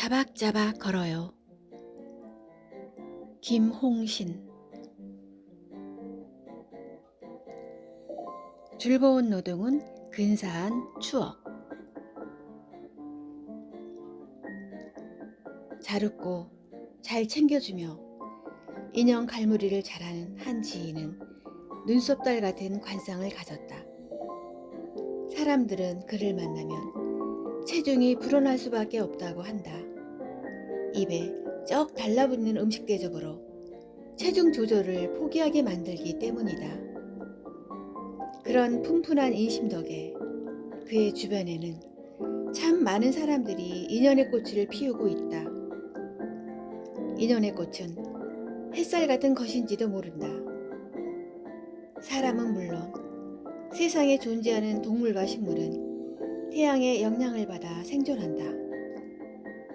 자박자박 걸어요. 김홍신 즐거운 노동은 근사한 추억 자르고 잘 챙겨주며 인형 갈무리를 잘하는 한 지인은 눈썹달 같은 관상을 가졌다. 사람들은 그를 만나면 체중이 불어날 수밖에 없다고 한다. 입에 쩍 달라붙는 음식 대접으로 체중 조절을 포기하게 만들기 때문이다. 그런 푼푼한 인심 덕에 그의 주변에는 참 많은 사람들이 인연의 꽃을 피우고 있다. 인연의 꽃은 햇살 같은 것인지도 모른다. 사람은 물론 세상에 존재하는 동물과 식물은 태양의 영향을 받아 생존한다.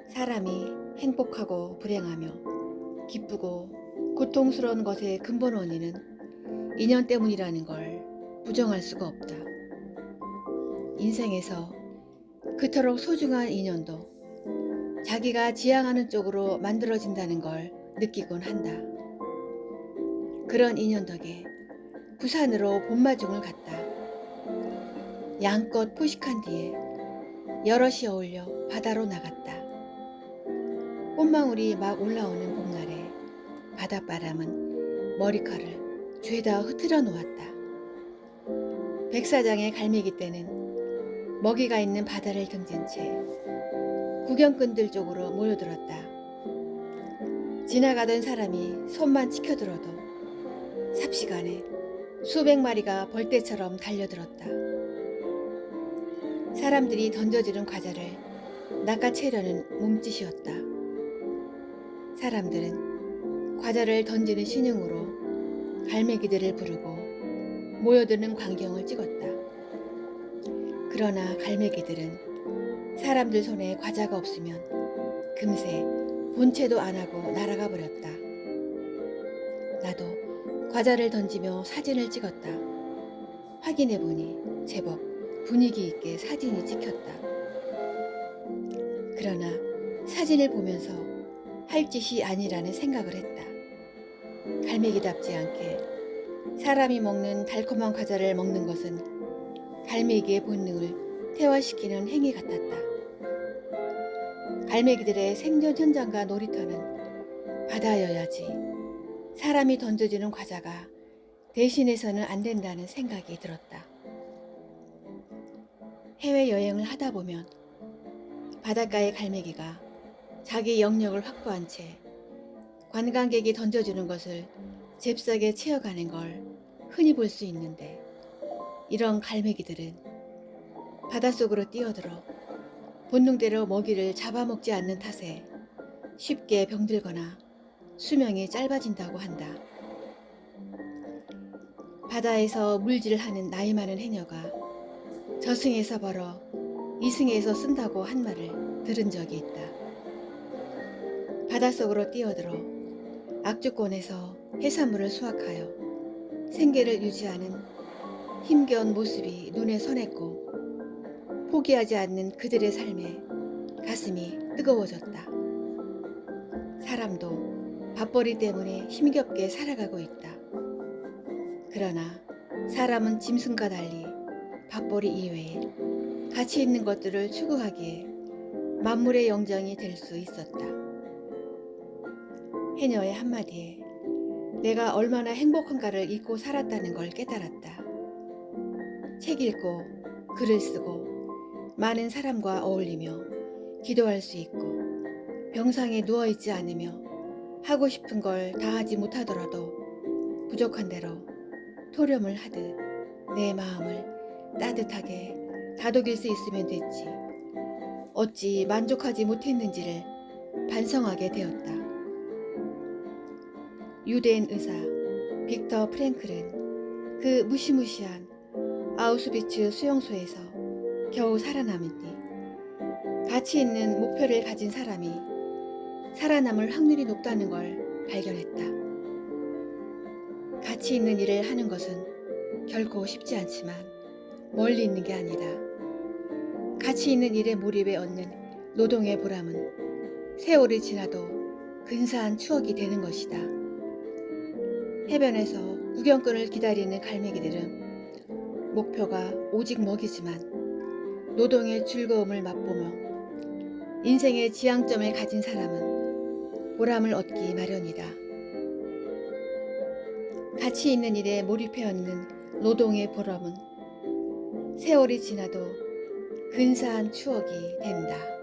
사람이 행복하고 불행하며 기쁘고 고통스러운 것의 근본 원인은 인연 때문이라는 걸 부정할 수가 없다. 인생에서 그토록 소중한 인연도 자기가 지향하는 쪽으로 만들어진다는 걸 느끼곤 한다. 그런 인연 덕에 부산으로 봄마중을 갔다. 양껏 포식한 뒤에 여럿이 어울려 바다로 나갔다. 꽃망울이 막 올라오는 봄날에 바닷바람은 머리카락을 죄다 흐트러 놓았다. 백사장의 갈매기 떼는 먹이가 있는 바다를 등진 채 구경꾼들 쪽으로 모여들었다. 지나가던 사람이 손만 치켜들어도 삽시간에 수백 마리가 벌떼처럼 달려들었다. 사람들이 던져주는 과자를 낚아채려는 몸짓이었다. 사람들은 과자를 던지는 신용으로 갈매기들을 부르고 모여드는 광경을 찍었다. 그러나 갈매기들은 사람들 손에 과자가 없으면 금세 본체도 안 하고 날아가 버렸다. 나도 과자를 던지며 사진을 찍었다. 확인해 보니 제법 분위기 있게 사진이 찍혔다. 그러나 사진을 보면서 할 짓이 아니라는 생각을 했다. 갈매기답지 않게 사람이 먹는 달콤한 과자를 먹는 것은 갈매기의 본능을 퇴화시키는 행위 같았다. 갈매기들의 생존 현장과 놀이터는 바다여야지 사람이 던져주는 과자가 대신해서는 안 된다는 생각이 들었다. 해외여행을 하다 보면 바닷가의 갈매기가 자기 영역을 확보한 채 관광객이 던져주는 것을 잽싸게 채워가는 걸 흔히 볼 수 있는데 이런 갈매기들은 바닷속으로 뛰어들어 본능대로 먹이를 잡아먹지 않는 탓에 쉽게 병들거나 수명이 짧아진다고 한다. 바다에서 물질하는 나이 많은 해녀가 저승에서 벌어 이승에서 쓴다고 한 말을 들은 적이 있다. 바닷속으로 뛰어들어 악주권에서 해산물을 수확하여 생계를 유지하는 힘겨운 모습이 눈에 선했고 포기하지 않는 그들의 삶에 가슴이 뜨거워졌다. 사람도 밥벌이 때문에 힘겹게 살아가고 있다. 그러나 사람은 짐승과 달리 밥벌이 이외에 가치 있는 것들을 추구하기에 만물의 영장이 될 수 있었다. 해녀의 한마디에 내가 얼마나 행복한가를 잊고 살았다는 걸 깨달았다. 책 읽고 글을 쓰고 많은 사람과 어울리며 기도할 수 있고 병상에 누워있지 않으며 하고 싶은 걸 다 하지 못하더라도 부족한 대로 토렴을 하듯 내 마음을 따뜻하게 다독일 수 있으면 됐지. 어찌 만족하지 못했는지를 반성하게 되었다. 유대인 의사 빅터 프랭클은 그 무시무시한 아우슈비츠 수용소에서 겨우 살아남은 뒤 가치 있는 목표를 가진 사람이 살아남을 확률이 높다는 걸 발견했다. 가치 있는 일을 하는 것은 결코 쉽지 않지만 멀리 있는 게 아니다. 가치 있는 일에 몰입해 얻는 노동의 보람은 세월이 지나도 근사한 추억이 되는 것이다. 해변에서 구경꾼을 기다리는 갈매기들은 목표가 오직 먹이지만 노동의 즐거움을 맛보며 인생의 지향점을 가진 사람은 보람을 얻기 마련이다. 가치 있는 일에 몰입해 얻는 노동의 보람은 세월이 지나도 근사한 추억이 된다.